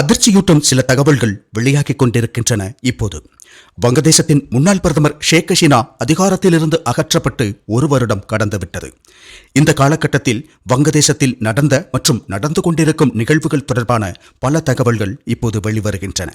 அதிர்ச்சியூட்டும் சில தகவல்கள் வெளியாகிக் கொண்டிருக்கின்றன இப்போது. வங்கதேசத்தின் முன்னாள் பிரதமர் ஷேக் ஹசீனா அதிகாரத்திலிருந்து அகற்றப்பட்டு ஒரு வருடம் கடந்துவிட்டது. இந்த காலகட்டத்தில் வங்கதேசத்தில் நடந்த மற்றும் நடந்து கொண்டிருக்கும் நிகழ்வுகள் தொடர்பான பல தகவல்கள் இப்போது வெளிவருகின்றன.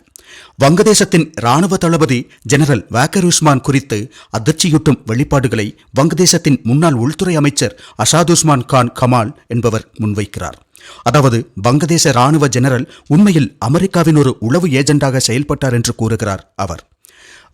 வங்கதேசத்தின் ராணுவ தளபதி ஜெனரல் வாக்கர் உஸ்மான் குறித்து அதிர்ச்சியூட்டும் வெளிப்பாடுகளை வங்கதேசத்தின் முன்னாள் உள்துறை அமைச்சர் அசாத் உஸ்மான் கான் கமால் என்பவர் முன்வைக்கிறார். அதாவது வங்கதேச ராணுவ ஜெனரல் உண்மையில் அமெரிக்காவின் ஒரு உளவு ஏஜெண்டாக செயல்பட்டார் என்று கூறுகிறார் அவர்.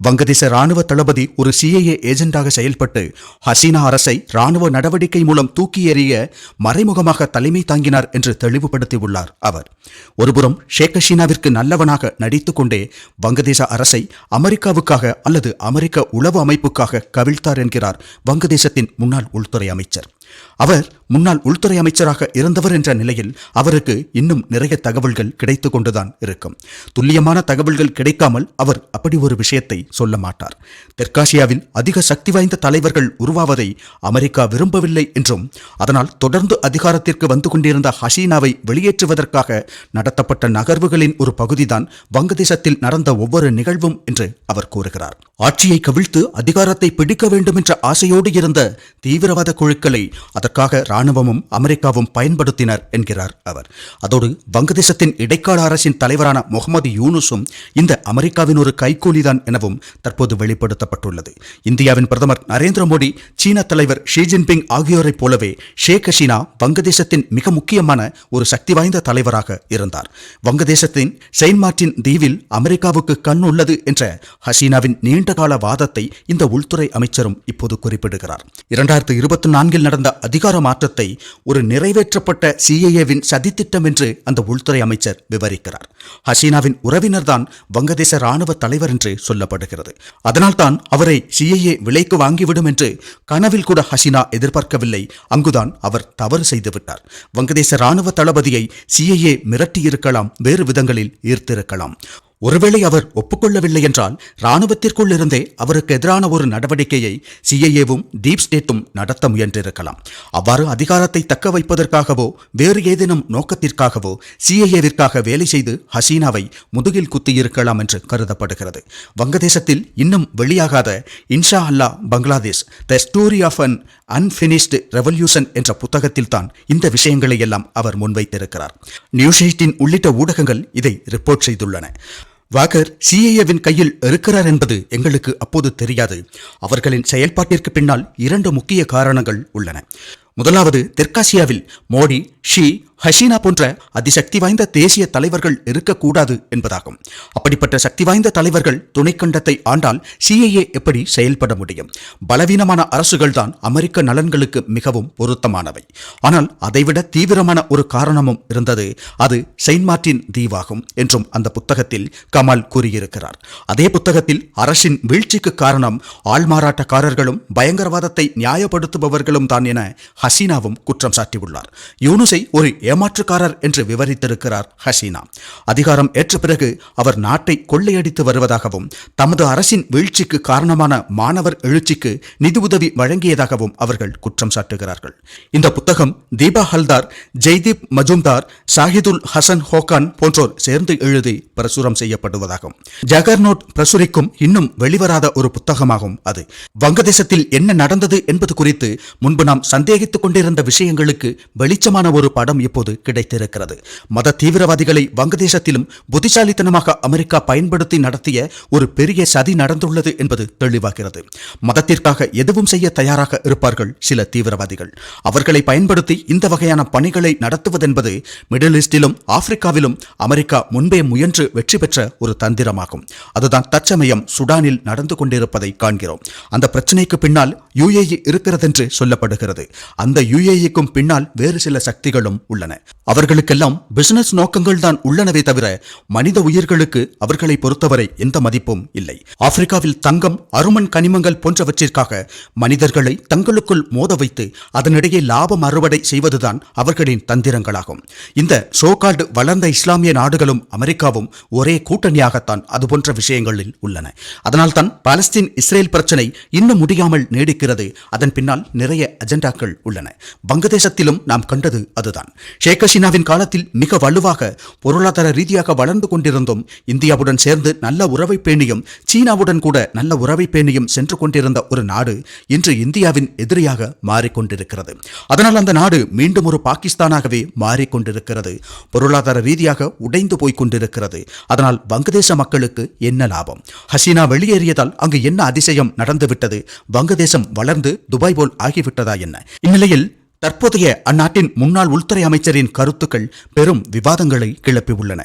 வங்கதேச ராணுவ தளபதி ஒரு சிஐஏ ஏஜெண்டாக செயல்பட்டு ஹசீனா அரசை ராணுவ நடவடிக்கை மூலம் தூக்கி எறிய மறைமுகமாக தலைமை தாங்கினார் என்று தெளிவுபடுத்தியுள்ளார் அவர். ஒருபுறம் ஷேக் ஹசீனாவிற்கு நல்லவனாக நடித்துக்கொண்டே வங்கதேச அரசை அமெரிக்காவுக்காக அல்லது அமெரிக்க உளவு அமைப்புக்காக கவிழ்த்தார் என்கிறார் வங்கதேசத்தின் முன்னாள் உள்துறை அமைச்சர். அவர் முன்னாள் உள்துறை அமைச்சராக இருந்தவர் என்ற நிலையில் அவருக்கு இன்னும் நிறைய தகவல்கள் கிடைத்து கொண்டுதான் இருக்கும். துல்லியமான தகவல்கள் கிடைக்காமல் அவர் அப்படி ஒரு விஷயத்தை சொல்ல மாட்டார். தெற்காசியாவில் அதிக சக்தி வாய்ந்த தலைவர்கள் உருவாவதை அமெரிக்கா விரும்பவில்லை என்றும் அதனால் தொடர்ந்து அதிகாரத்திற்கு வந்து கொண்டிருந்த ஹசீனாவை வெளியேற்றுவதற்காக நடத்தப்பட்ட நகர்வுகளின் ஒரு பகுதிதான் வங்கதேசத்தில் நடந்த ஒவ்வொரு நிகழ்வும் என்று அவர் கூறுகிறார். ஆட்சியை கவிழ்த்து அதிகாரத்தை பிடிக்க வேண்டும் என்ற ஆசையோடு இருந்த தீவிரவாத குழுக்களை அதற்காக ராணுவமும் அமெரிக்காவும் பயன்படுத்தினர் என்கிறார் அவர். அதோடு வங்கதேசத்தின் இடைக்கால அரசின் தலைவரான முகமது யூனுஸும் இந்த அமெரிக்காவின் ஒரு கைகூலிதான் எனவும் தற்போது வெளிப்படுத்தப்பட்டுள்ளது. இந்தியாவின் பிரதமர் நரேந்திர மோடி சீன தலைவர் ஷி ஜின்பிங் ஆகியோரைப் போலவே ஷேக் ஹசீனா வங்கதேசத்தின் மிக முக்கியமான ஒரு சக்தி வாய்ந்த தலைவராக இருந்தார். வங்கதேசத்தின் செயின்ட் மார்டின் தீவில் அமெரிக்காவுக்கு கண் உள்ளது என்ற ஹசீனாவின் நீண்டகால வாதத்தை இந்த உள்துறை அமைச்சரும் இப்போது குறிப்பிடுகிறார். இரண்டாயிரத்து இருபத்தி நான்கில் நடந்த கொண்ட அதிகார மாற்றத்தை ஒரு நிறைவேற்றப்பட்ட சிஏஏவின் சதித்திட்டம் என்று அந்த உள்துறை அமைச்சர் விவரிக்கிறார். ஹசீனாவின் உறவினர்தான் வங்கதேச ராணுவ தலைவர் என்று சொல்லப்படுகிறது. அதனால்தான் அவரை சிஏஏ விலைக்கு வாங்கிவிடும் என்று கனவில் கூட ஹசீனா எதிர்பார்க்கவில்லை. அங்குதான் அவர் தவறு செய்துவிட்டார். வங்கதேச ராணுவ தளபதியை சிஏஏ மிரட்டியிருக்கலாம் வேறு விதங்களில் ஈர்த்திருக்கலாம். ஒருவேளை அவர் ஒப்புக்கொள்ளவில்லை என்றால் இராணுவத்திற்குள் இருந்தே அவருக்கு எதிரான ஒரு நடவடிக்கையை சிஐஏவும் டீப் ஸ்டேட்டும் நடத்த முயன்றிருக்கலாம். அவ்வாறு அதிகாரத்தை தக்க வைப்பதற்காகவோ வேறு ஏதேனும் நோக்கத்திற்காகவோ சிஐஏவிற்காக வேலை செய்து ஹசீனாவை முதுகில் குத்தியிருக்கலாம் என்று கருதப்படுகிறது. வங்கதேசத்தில் இன்னும் வெளியாகாத இன்ஷா அல்லா Bangladesh the story of un unfinished revolution என்ற புத்தகத்தில் தான் இந்த விஷயங்களை எல்லாம் அவர் முன்வைத்திருக்கிறார். நியூஸ் எயிட்டின் உள்ளிட்ட ஊடகங்கள் இதை ரிப்போர்ட் செய்துள்ளன. வாகர் சிஏஏவின் கையில் இருக்கிறார் என்பது எங்களுக்கு அப்போது தெரியாது. அவர்களின் செயல்பாட்டிற்கு பின்னால் இரண்டு முக்கிய காரணங்கள் உள்ளன. முதலாவது தெற்காசியாவில் மோடி ஷி ஹசீனா போன்ற அதிசக்தி வாய்ந்த தேசிய தலைவர்கள் இருக்கக்கூடாது என்பதாகும். அப்படிப்பட்ட சக்தி வாய்ந்த தலைவர்கள் துணைக்கண்டத்தை ஆண்டால் சிஐஏ எப்படி செயல்பட முடியும்? பலவீனமான அரசுகள் தான் அமெரிக்க நலன்களுக்கு மிகவும் பொருத்தமானவை. ஆனால் அதைவிட தீவிரமான ஒரு காரணமும் இருந்தது. அது செயின்ட் மார்டின் தீவாகும் என்றும் அந்த புத்தகத்தில் கமால் கூறியிருக்கிறார். அதே புத்தகத்தில் அரசின் வீழ்ச்சிக்கு காரணம் ஆள்மாறாட்டக்காரர்களும் பயங்கரவாதத்தை நியாயப்படுத்துபவர்களும் தான் என ஹசீனாவும் குற்றம் சாட்டியுள்ளார். யூனுஸை ஒரு ஏமாற்றுக்காரர் என்று விவரித்திருக்கிறார் ஹசீனா. அதிகாரம் ஏற்ற பிறகு அவர் நாட்டை கொள்ளையடித்து வருவதாகவும் தமது அரசின் வீழ்ச்சிக்கு காரணமான மாணவர் எழுச்சிக்கு நிதி உதவி வழங்கியதாகவும் அவர்கள் குற்றம் சாட்டுகிறார்கள். இந்த புத்தகம் தீபா ஹல்தார் ஜெய்தீப் மஜும்தார் ஷாஹிதுல் ஹசன் ஹோகான் போன்றோர் சேர்ந்து எழுதி பிரசுரம் செய்யப்படுவதாகும். ஜகர்நோட் பிரசுரிக்கும் இன்னும் வெளிவராத ஒரு புத்தகமாகும் அது. வங்கதேசத்தில் என்ன நடந்தது என்பது குறித்து முன்பு நாம் சந்தேகித்துக் கொண்டிருந்த விஷயங்களுக்கு வெளிச்சமான ஒரு படம் இப்போது கிடைத்திருக்கிறது. மத தீவிரவாதிகளை வங்கதேசத்திலும் புத்திசாலித்தனமாக அமெரிக்கா பயன்படுத்தி நடத்திய ஒரு பெரிய சதி நடந்துள்ளது என்பது தெளிவாகிறது. மதத்திற்காக எதுவும் செய்ய தயாராக இருப்பார்கள் சில தீவிரவாதிகள். அவர்களை பயன்படுத்தி இந்த வகையான பணிகளை நடத்துவதென்பது மிடில் ஈஸ்டிலும் ஆப்பிரிக்காவிலும் அமெரிக்கா முன்பே முயன்று வெற்றி பெற்ற ஒரு தந்திரமாகும். அதுதான் தற்சமயம் சுடானில் நடந்து கொண்டிருப்பதை காண்கிறோம். அந்த பிரச்சனைக்கு பின்னால் யுஏஇ இருக்கிறதென்று சொல்லப்படுகிறது. அந்த யுஏஇக்கும் பின்னால் வேறு சில சக்திகளும் உள்ளன. அவர்களுக்கெல்லாம் பிசினஸ் நோக்கங்கள் தான் உள்ளனவே தவிர மனித உயிர்களுக்கு அவர்களை பொறுத்தவரை எந்த மதிப்பும் இல்லை. ஆப்பிரிக்காவில் தங்கம் அருமன் கனிமங்கள் போன்றவற்றிற்காக மனிதர்களை தங்களுக்குள் மோத வைத்து அதனிடையே லாபம் அறுவடை செய்வதுதான் அவர்களின் தந்திரங்களாகும். இந்த சோகால்டு வளர்ந்த இஸ்லாமிய நாடுகளும் அமெரிக்காவும் ஒரே கூட்டணியாகத்தான் அதுபோன்ற விஷயங்களில் உள்ளன. அதனால்தான் பாலஸ்தீன் இஸ்ரேல் பிரச்சனை இன்னும் முடியாமல் நீடிக்கிறது. அதன் பின்னால் நிறைய அஜெண்டாக்கள் உள்ளன. உள்ளன வங்கதேசத்திலும் நாம் கண்டது அதுதான். ஷேக் ஹசீனாவின் காலத்தில் மிக வலுவாக பொருளாதார ரீதியாக வளர்ந்து கொண்டிருந்தும் இந்தியாவுடன் சேர்ந்து நல்ல உறவை பேணியும் சீனாவுடன் கூட நல்ல உறவை பேணியும் சென்று கொண்டிருந்த ஒரு நாடு இன்று இந்தியாவின் எதிரியாக மாறிக்கொண்டிருக்கிறது. அதனால் அந்த நாடு மீண்டும் ஒரு பாகிஸ்தானாகவே மாறிக்கொண்டிருக்கிறது. பொருளாதார ரீதியாக உடைந்து போய் கொண்டிருக்கிறது. அதனால் வங்கதேச மக்களுக்கு என்ன லாபம்? ஹசீனா வெளியேறியதால் அங்கு என்ன அதிசயம் நடந்துவிட்டது? வங்கதேசம் வளர்ந்து துபாய் போல் ஆகிவிட்டதா என்ன? இந்நிலை இந்நிலையில் தற்போதைய அந்நாட்டின் முன்னாள் உள்துறை அமைச்சரின் கருத்துக்கள் பெரும் விவாதங்களை கிளப்பியுள்ளன.